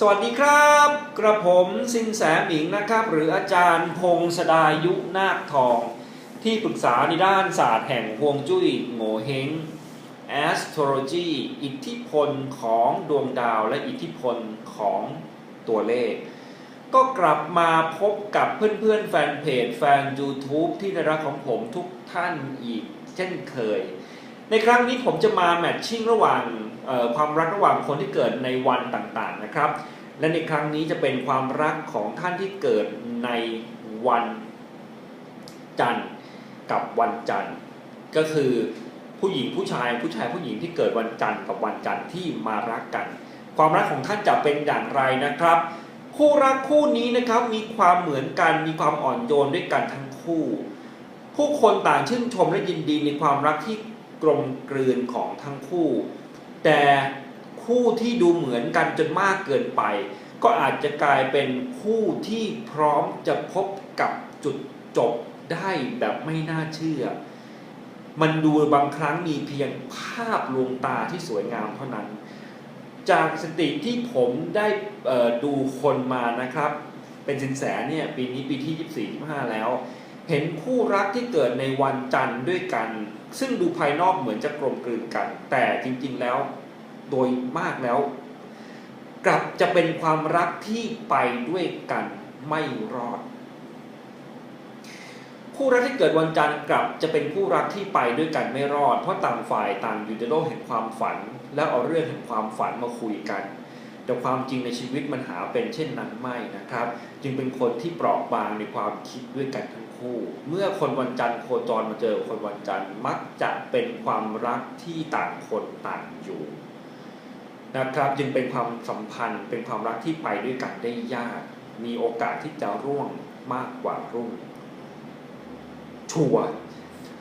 สวัสดีครับ กระผมสินแสหมิงนะครับ หรืออาจารย์พงศดายุนาคทอง ที่ปรึกษาในด้านศาสตร์แห่งฮวงจุ้ยโงเฮง astrology อิทธิพลของดวงดาวและอิทธิพลของตัวเลข ก็กลับมาพบกับเพื่อนๆ แฟนเพจแฟน YouTube ที่ได้รักของผมทุกท่านอีกเช่นเคย ในครั้งนี้ผมจะมาแมทชิ่งระหว่างความรักระหว่างคนที่เกิดในวันต่างๆนะครับ และในครั้งนี้จะเป็นความรักของท่านที่เกิดในวันจันทร์กับวันจันทร์ ก็คือผู้หญิงผู้ชายผู้ชายผู้หญิงที่เกิดวันจันทร์กับวันจันทร์ที่มารักกัน ความรักของท่านจะเป็นอย่างไรนะครับ คู่รักคู่นี้นะครับมีความเหมือนกันมีความอ่อนโยนด้วยกันทั้งคู่ ผู้คนต่างชื่นชมและยินดีในความรักที่ กลมกลืนของทั้งคู่ แต่คู่ที่ดูเหมือนกันจนมากเกินไป ก็อาจจะกลายเป็นคู่ที่พร้อมจะพบกับจุดจบได้แบบไม่น่าเชื่อ มันดูบางครั้งมีเพียงภาพลวงตาที่สวยงามเท่านั้น จากสติที่ผมได้ดูคนมานะครับ เป็นสินแสเนี่ยปีนี้ปีที่ 24 25 แล้ว เห็นคู่รักที่เกิดในวันจันทร์ด้วยกัน ซึ่งดูภายนอกเหมือนจะกลมกลืนกัน แต่จริงๆแล้วโดยมากแล้ว กลับจะเป็นความรักที่ไปด้วยกันไม่รอด คู่รักที่เกิดวันจันทร์กลับจะเป็นคู่รักที่ไปด้วยกันไม่รอด เพราะต่างฝ่ายต่างอยู่ในโลกแห่งความฝัน แล้วเอาเรื่องแห่งความฝันมาคุยกันแต่ความจริงในชีวิตมันหาเป็นเช่นนั้นไม่นะครับ จึงเป็นคนที่เปราะบางในความคิดด้วยกันทั้ง คู่ เมื่อคนวันจันทร์โคจรมาเจอคนวันจันทร์มักจะเป็นความรักที่ต่างคนต่างอยู่นะครับจึงเป็นความสัมพันธ์เป็นความรักที่ไปด้วยกันได้ยาก มีโอกาสที่จะร่วงมากกว่ารุ่งชัว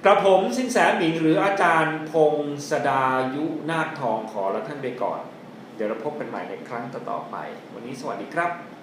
กระผมสินแสหมิงหรืออาจารย์พงศดายุนาคทองขอละท่านไปก่อน เดี๋ยวเราพบกันใหม่ในครั้งต่อๆไป วันนี้สวัสดีครับ